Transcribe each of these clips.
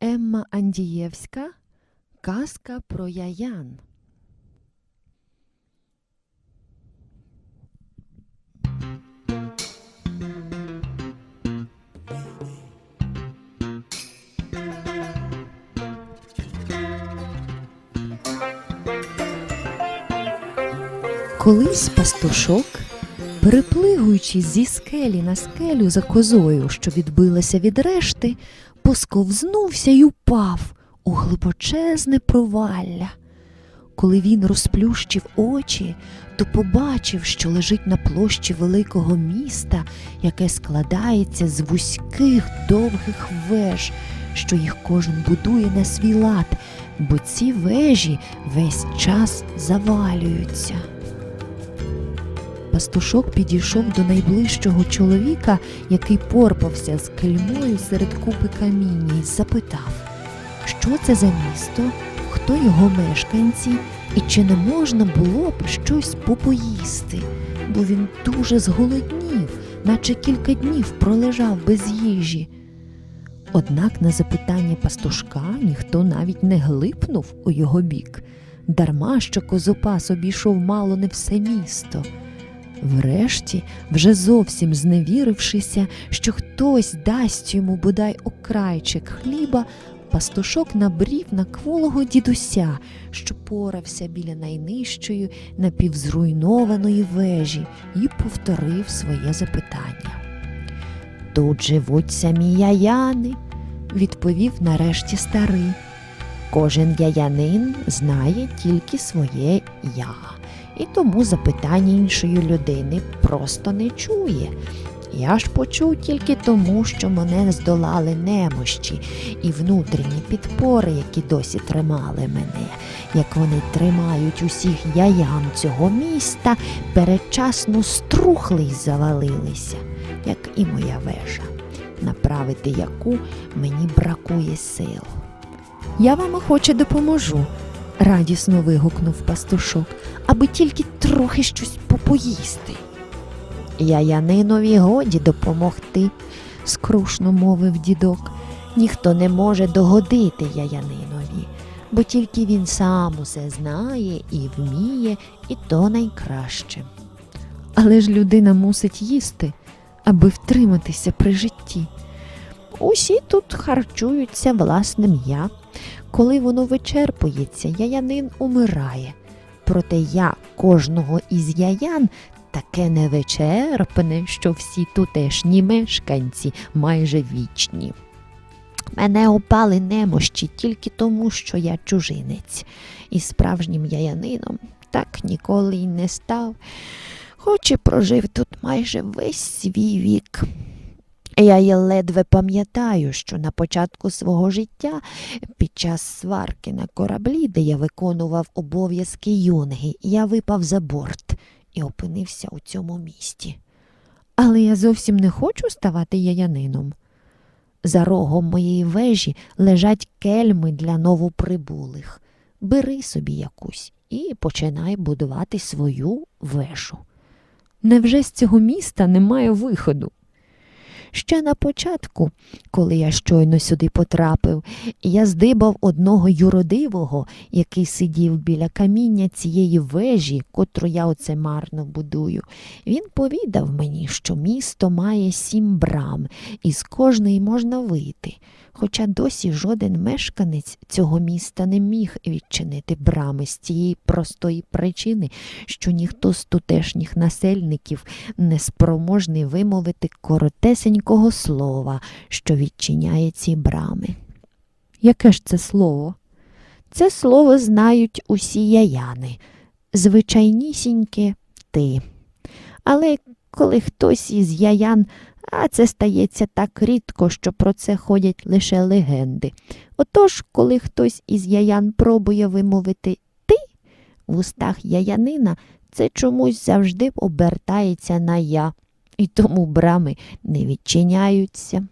Емма Андієвська Казка про яян. Колись пастушок, переплигуючи зі скелі на скелю за козою, що відбилася від решти, посковзнувся й упав у глибочезне провалля. Коли він розплющив очі, то побачив, що лежить на площі великого міста, яке складається з вузьких довгих веж, що їх кожен будує на свій лад, бо ці вежі весь час завалюються. Пастушок підійшов до найближчого чоловіка, який порпався з кельмою серед купи каміння, і запитав, що це за місто, хто його мешканці, і чи не можна було б щось попоїсти, бо він дуже зголоднів, наче кілька днів пролежав без їжі. Однак на запитання пастушка ніхто навіть не глипнув у його бік, дарма що козопас обійшов мало не все місто. Врешті, вже зовсім зневірившися, що хтось дасть йому бодай окрайчик хліба, пастушок набрів на кволого дідуся, що порався біля найнижчої напівзруйнованої вежі, і повторив своє запитання. Тут живуть самі яяни, відповів нарешті старий. Кожен яянин знає тільки своє я і тому запитання іншої людини просто не чує. Я ж почув тільки тому, що мене здолали немощі і внутрішні підпори, які досі тримали мене, як вони тримають усіх яям цього міста, передчасно струхли й завалилися, як і моя вежа, направити яку мені бракує сил. Я вам охоче допоможу, радісно вигукнув пастушок, аби тільки трохи щось попоїсти. Яянинові годі допомогти, скрушно мовив дідок. Ніхто не може догодити Яянинові, бо тільки він сам усе знає і вміє, і то найкраще. Але ж людина мусить їсти, аби втриматися при житті. Усі тут харчуються власним я. Коли воно вичерпується, яянин умирає. Проте я кожного із яян таке невичерпне, що всі тутешні мешканці майже вічні. Мене опали немощі тільки тому, що я чужинець, і справжнім яянином так ніколи й не став, хоч і прожив тут майже весь свій вік. Я й ледве пам'ятаю, що на початку свого життя, під час сварки на кораблі, де я виконував обов'язки юнги, я випав за борт і опинився у цьому місті. Але я зовсім не хочу ставати яянином. За рогом моєї вежі лежать кельми для новоприбулих. Бери собі якусь і починай будувати свою вежу. Невже з цього міста немає виходу? Ще на початку, коли я щойно сюди потрапив, я здибав одного юродивого, який сидів біля каміння цієї вежі, котру я оце марно будую. Він повідав мені, що місто має сім брам, і з кожної можна вийти. Хоча досі жоден мешканець цього міста не міг відчинити брами з тієї простої причини, що ніхто з тутешніх насельників не спроможний вимовити коротесенького слова, що відчиняє ці брами. Яке ж це слово? Це слово знають усі яяни, звичайнісіньке ти. Але коли хтось із яян а це стається так рідко, що про це ходять лише легенди. Отож, коли хтось із яян пробує вимовити ти в устах яянина, це чомусь завжди обертається на я, і тому брами не відчиняються.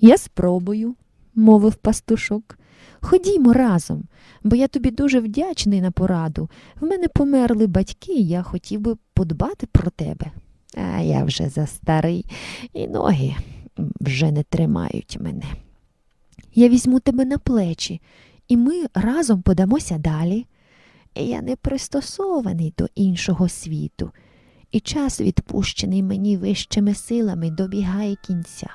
Я спробую, мовив пастушок. Ходімо разом, бо я тобі дуже вдячний на пораду. В мене померли батьки, і я хотів би подбати про тебе. А я вже застарий, і ноги вже не тримають мене. Я візьму тебе на плечі, і ми разом подамося далі. Я не пристосований до іншого світу, і час, відпущений мені вищими силами, добігає кінця.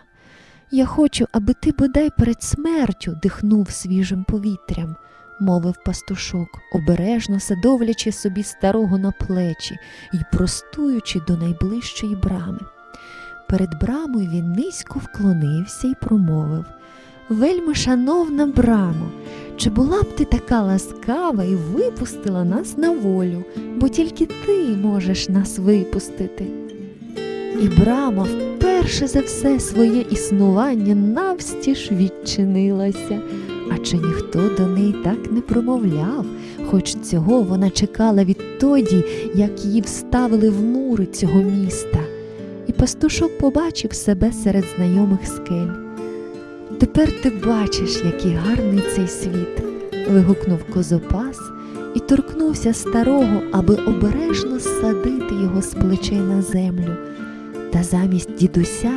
Я хочу, аби ти бодай перед смертю дихнув свіжим повітрям, мовив пастушок, обережно садовлячи собі старого на плечі і простуючи до найближчої брами. Перед брамою він низько вклонився і промовив Вельми шановна брамо, чи була б ти така ласкава і випустила нас на волю, бо тільки ти можеш нас випустити. І брама вперше за все своє існування навстіж відчинилася, а чи ніхто до неї так не промовляв, хоч цього вона чекала відтоді, як її вставили в мури цього міста. І пастушок побачив себе серед знайомих скель. Тепер ти бачиш, який гарний цей світ. вигукнув козопас і торкнувся старого, аби обережно садити його з плечей на землю. Та замість дідуся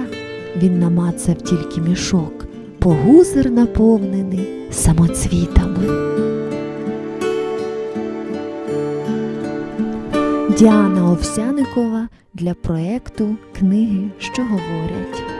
він намацав тільки мішок, погузер наповнений самоцвітами. Діана Овсяникова для проекту Книги, що говорять.